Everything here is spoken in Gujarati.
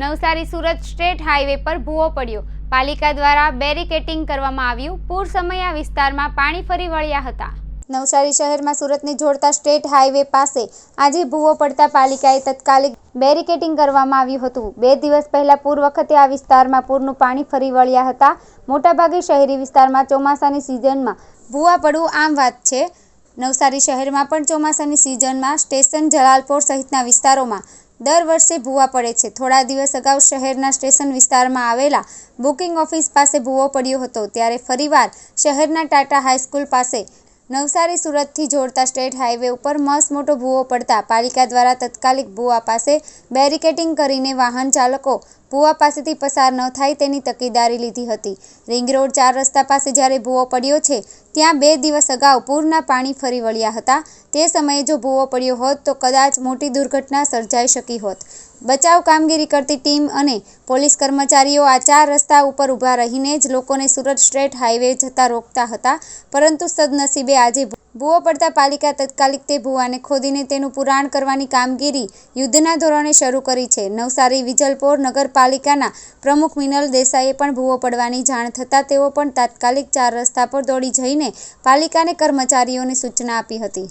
નવસારી સુરત સ્ટેટ હાઈવે પર ભૂવો પડ્યો. પાલિકા દ્વારા બેરિકેટિંગ કરવામાં આવ્યું. પૂર સમયે આ વિસ્તારમાં પાણી ફરી વળ્યા હતા. નવસારી શહેરમાં સુરતને જોડતા સ્ટેટ હાઈવે પાસે આજે ભૂવો પડતા પાલિકાએ તત્કાલિક બેરિકેટિંગ કરવામાં આવ્યું હતું. બે દિવસ પહેલા પૂર વખતે આ વિસ્તારમાં પૂરનું પાણી ફરી વળ્યા હતા. મોટાભાગે શહેરી વિસ્તારમાં ચોમાસાની સિઝનમાં ભૂવા પડવું આમ વાત છે. નવસારી શહેરમાં પણ ચોમાસાની સિઝનમાં સ્ટેશન જલાલપોર સહિતના વિસ્તારોમાં દર વર્ષે ભૂવા પડે છે. થોડા દિવસ અગાઉ શહેરના સ્ટેશન વિસ્તારમાં આવેલા બુકિંગ ઓફિસ પાસે ભૂવો પડ્યો હતો. ત્યારે ફરીવાર શહેરના ટાટા હાઈસ્કૂલ પાસે નવસારી સુરતથી જોડતા સ્ટેટ હાઈવે ઉપર મસ્ત મોટો ભૂવો પડતા પાલિકા દ્વારા તત્કાલિક ભૂવા પાસે બેરિકેટિંગ કરીને વાહન ચાલકો ભૂવા પાસેથી પસાર ન થાય તેની તકેદારી લીધી હતી. રિંગ રોડ ચાર રસ્તા પાસે જ્યારે ભૂવો પડ્યો છે, ત્યાં બે દિવસ અગાઉ પૂરના પાણી ફરી વળ્યા હતા. તે સમયે જો ભૂવો પડ્યો હોત તો કદાચ મોટી દુર્ઘટના સર્જાઈ શકી હોત. બચાવ કામગીરી કરતી ટીમ અને પોલીસ કર્મચારીઓ આ ચાર રસ્તા ઉપર ઊભા રહીને જ લોકોને સુરત સ્ટ્રેટ હાઈવે જતા રોકતા હતા. પરંતુ સદનસીબે આજે ભૂવો પડતા પાલિકા તાત્કાલિક તે ભૂવાને ખોદીને તેનું પુરાણ કરવાની કામગીરી યુદ્ધના ધોરણે શરૂ કરી છે. નવસારી, વિજલપોર નગરપાલિકાના પ્રમુખ મિનલ દેસાઈએ પણ ભૂવો પડવાની જાણ થતાં તેઓ પણ તાત્કાલિક ચાર રસ્તા પર દોડી જઈને પાલિકાને કર્મચારીઓને સૂચના આપી હતી.